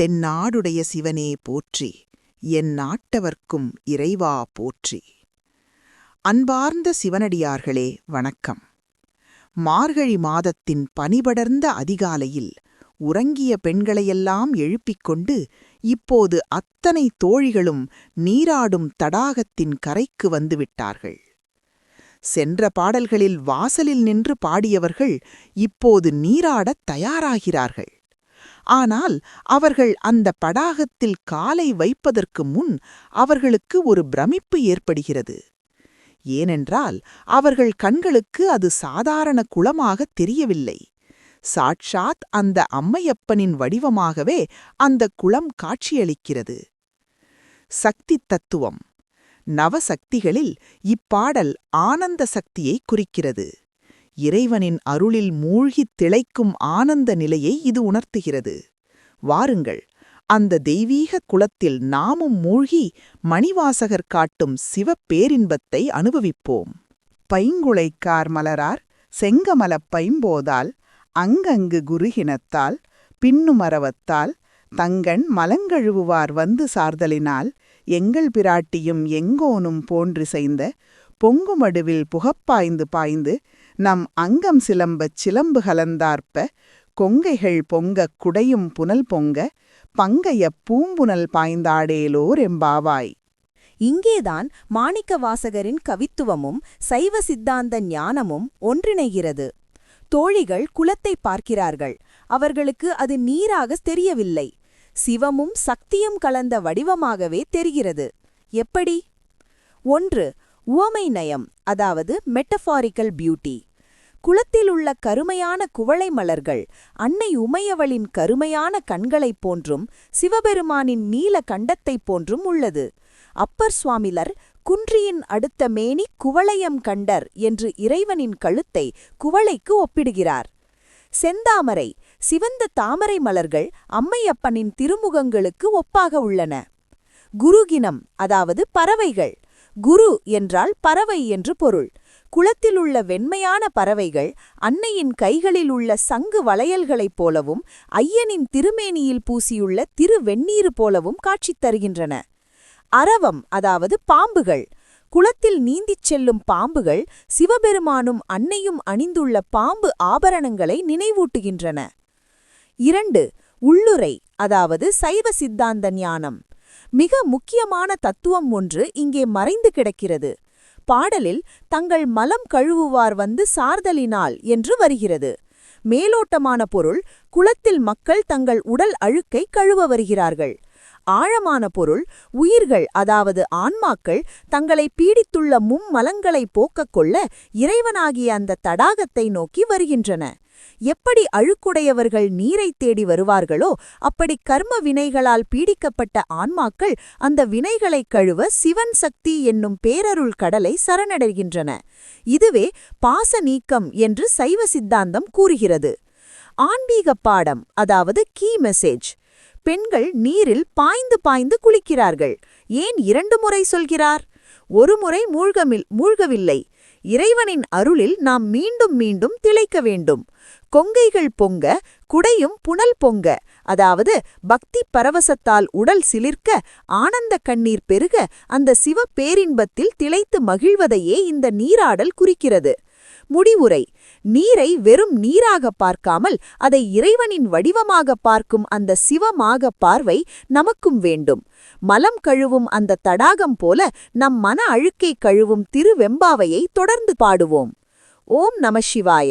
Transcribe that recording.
தென்னாடுடைய சிவனே போற்றி என் நாட்டவர்க்கும் இறைவா போற்றி. அன்பார்ந்த சிவனடியார்களே வணக்கம். மார்கழி மாதத்தின் பனிபடர்ந்த அதிகாலையில் உறங்கிய பெண்களையெல்லாம் எழுப்பிக் கொண்டு இப்போது அத்தனை தோழிகளும் நீராடும் தடாகத்தின் கரைக்கு வந்துவிட்டார்கள். சென்ற பாடல்களில் வாசலில் நின்று பாடியவர்கள் இப்போது நீராடத் தயாராகிறார்கள். ஆனால் அவர்கள் அந்த படாகத்தில் காலை வைப்பதற்கு முன் அவர்களுக்கு ஒரு பிரமிப்பு ஏற்படுகிறது. ஏனென்றால் அவர்கள் கண்களுக்கு அது சாதாரண குளமாக தெரியவில்லை. சாட்சாத் அந்த அம்மையப்பனின் வடிவமாகவே அந்த குளம் காட்சியளிக்கிறது. சக்தி தத்துவம் நவசக்திகளில் இப்பாடல் ஆனந்த சக்தியை குறிக்கிறது. இறைவனின் அருளில் மூழ்கித் திளைக்கும் ஆனந்த நிலையை இது உணர்த்துகிறது. வாருங்கள் அந்த தெய்வீக குலத்தில் நாமும் மூழ்கி மணிவாசகர் காட்டும் சிவப்பேரின்பத்தை அனுபவிப்போம். பைங்குளைக்கார் மலரார் செங்கமலப் பைம்போதால் அங்கங்கு குருகினத்தால் பின்னுமரவத்தால் தங்கண் மலங்கழுவுவார் வந்து சார்தலினால் எங்கள் பிராட்டியும் எங்கோனும் போன்றிசைந்த பொங்குமடுவில் புகப்பாய்ந்து பாய்ந்து நம் அங்கம் சிலம்பச் சிலம்பு கலந்தார்ப்ப கொங்கைகள் பொங்கக் குடையும் புனல் பொங்க பங்கைய பூம்புனல் பாய்ந்தாடேலோர் எம்பாவாய். இங்கேதான் மாணிக்க வாசகரின் கவித்துவமும் சைவ சித்தாந்த ஞானமும் ஒன்றிணைகிறது. தோழிகள் குலத்தை பார்க்கிறார்கள். அவர்களுக்கு அது நீராக தெரியவில்லை. சிவமும் சக்தியும் கலந்த வடிவமாகவே தெரிகிறது. எப்படி? ஒன்று உவமை நயம் அதாவது மெட்டஃபாரிக்கல் பியூட்டி குளத்தில் உள்ள கருமையான குவளை மலர்கள் அன்னை உமையவளின் கருமையான கண்களைப் போன்றும் சிவபெருமானின் நீல கண்டத்தைப் போன்றும் உள்ளது. அப்பர் சுவாமிலர் குன்றியின் அடுத்த மேனி குவளையம் கண்டர் என்று இறைவனின் கழுத்தை குவளைக்கு ஒப்பிடுகிறார். செந்தாமரை சிவந்த தாமரை மலர்கள் அம்மையப்பனின் திருமுகங்களுக்கு ஒப்பாக உள்ளன. குருகினம் அதாவது பறவைகள். குரு என்றால் பறவை என்று பொருள். குளத்திலுள்ள வெண்மையான பறவைகள் அன்னையின் கைகளில் உள்ள சங்கு வளையல்களைப் போலவும் ஐயனின் திருமேனியில் பூசியுள்ள திருவெண்ணீரு போலவும் காட்சித் தருகின்றன. அரவம் அதாவது பாம்புகள். குளத்தில் நீந்திச் செல்லும் பாம்புகள் சிவபெருமானும் அன்னையும் அணிந்துள்ள பாம்பு ஆபரணங்களை நினைவூட்டுகின்றன. இரண்டு உள்ளுரை அதாவது சைவ சித்தாந்த ஞானம். மிக முக்கியமான தத்துவம் ஒன்று இங்கே மறைந்து கிடக்கிறது. பாடலில் தங்கள் மலம் கழுவுவார் வந்து சார்தலினால் என்று வருகிறது. மேலோட்டமான பொருள் குளத்தில் மக்கள் தங்கள் உடல் அழுக்கை கழுவ வருகிறார்கள். ஆழமான பொருள் உயிர்கள் அதாவது ஆன்மாக்கள் தங்களை பீடித்துள்ள மும்மலங்களை போக்கக் கொள்ள இறைவனாகிய அந்த தடாகத்தை நோக்கி வருகின்றன. எப்படி அழுக்குடையவர்கள் நீரைத் தேடி வருவார்களோ அப்படி கர்ம வினைகளால் பீடிக்கப்பட்ட ஆன்மாக்கள் அந்த வினைகளைக் கழுவ சிவன் சக்தி என்னும் பேரருள் கடலை சரணடைகின்றன. இதுவே பாச நீக்கம் என்று சைவ சித்தாந்தம் கூறுகிறது. ஆன்மீக பாடம் அதாவது கீ மெசேஜ். பெண்கள் நீரில் பாய்ந்து பாய்ந்து குளிக்கிறார்கள். ஏன் இரண்டு முறை சொல்கிறார்? ஒரு முறை மூழ்கமில் மூழ்கவில்லை. இறைவனின் அருளில் நாம் மீண்டும் மீண்டும் திளைக்க வேண்டும். கொங்கைகள் பொங்க குடையும் புனல் பொங்க அதாவது பக்தி பரவசத்தால் உடல் சிலிர்க்க ஆனந்த கண்ணீர் பெருக அந்த சிவ பேரின்பத்தில் திளைத்து மகிழ்வதையே இந்த நீராடல் குறிக்கிறது. முடிவுரை. நீரை வெறும் நீராக பார்க்காமல் அதை இறைவனின் வடிவமாக பார்க்கும் அந்த சிவமாக பார்வை நமக்கும் வேண்டும். மலம் கழுவும் அந்த தடாகம் போல நம் மன அழுக்கை கழுவும் திருவெம்பாவையை தொடர்ந்து பாடுவோம். ஓம் நம சிவாய.